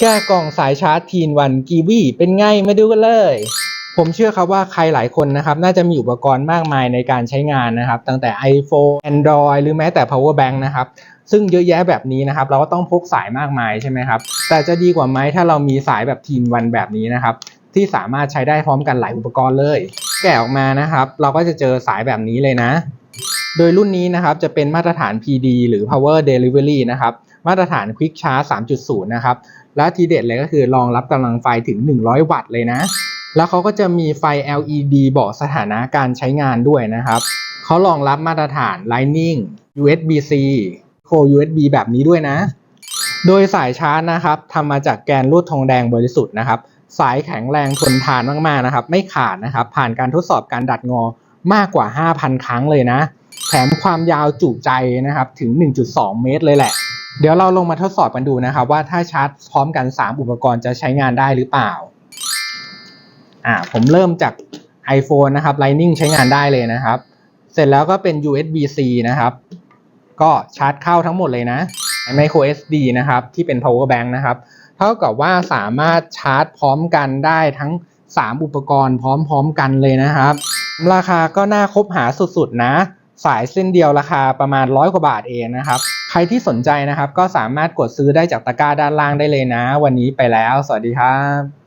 แก้กล่องสายชาร์จทีนวันกีวีเป็นไงมาดูกันเลย ผมเชื่อครับว่าใครหลายคนนะครับน่าจะมีอุปกรณ์มากมายในการใช้งานนะครับ ตั้งแต่ iPhone Android หรือแม้แต่ power bank นะครับซึ่งเยอะแยะแบบนี้นะครับ เราก็ต้องพกสายมากมายใช่ไหมครับ แต่จะดีกว่าไหมถ้าเรามีสายแบบทีนวันแบบนี้นะครับ ที่สามารถใช้ได้พร้อมกันหลายอุปกรณ์เลย แกะออกมานะครับ เราก็จะเจอสายแบบนี้เลยนะ โดยรุ่นนี้นะครับจะเป็นมาตรฐาน PD หรือ Power Delivery นะครับ มาตรฐาน Quick Charge 3.0 นะครับ และทีเด็ดเลยก็คือรองรับกำลังไฟถึง 100 วัตต์เลยนะ แล้วเขาก็จะมีไฟ LED บอกสถานะการใช้งานด้วยนะครับ เขารองรับมาตรฐาน Lightning USB-C Micro USB แบบนี้ด้วยนะ โดยสายชาร์จนะครับทำมาจากแกนลวดทองแดงบริสุทธิ์นะครับ สายแข็งแรงทนทานมากๆนะครับ ไม่ขาดนะครับ ผ่านการทดสอบการดัดงอมากกว่า 5,000 ครั้งเลยนะ แถมความยาวจุใจนะครับ ถึง 1.2 เมตรเลยแหละ เดี๋ยวเราลงมาทดสอบกันดูนะครับว่าถ้าชาร์จพร้อมกัน 3 อุปกรณ์จะใช้งานได้หรือเปล่า อ่า ผมเริ่มจาก iPhone นะครับ Lightning ใช้งานได้เลยนะครับ เสร็จแล้วก็เป็น USB-C นะครับ ก็ชาร์จเข้าทั้งหมดเลยนะ micro SD นะครับ ที่เป็น power bank นะครับ เท่ากับว่าสามารถชาร์จพร้อมกันได้ทั้ง 3 อุปกรณ์พร้อมๆกันเลยนะครับ ราคาก็น่าคบหาสุดๆนะ สายเส้นเดียวราคาประมาณร้อยกว่าบาทเองนะครับ รที่สนใจนะครับ ก็สามารถกดซื้อได้จากตะกร้าด้านล่างได้เลยนะ วันนี้ไปแล้ว สวัสดีครับ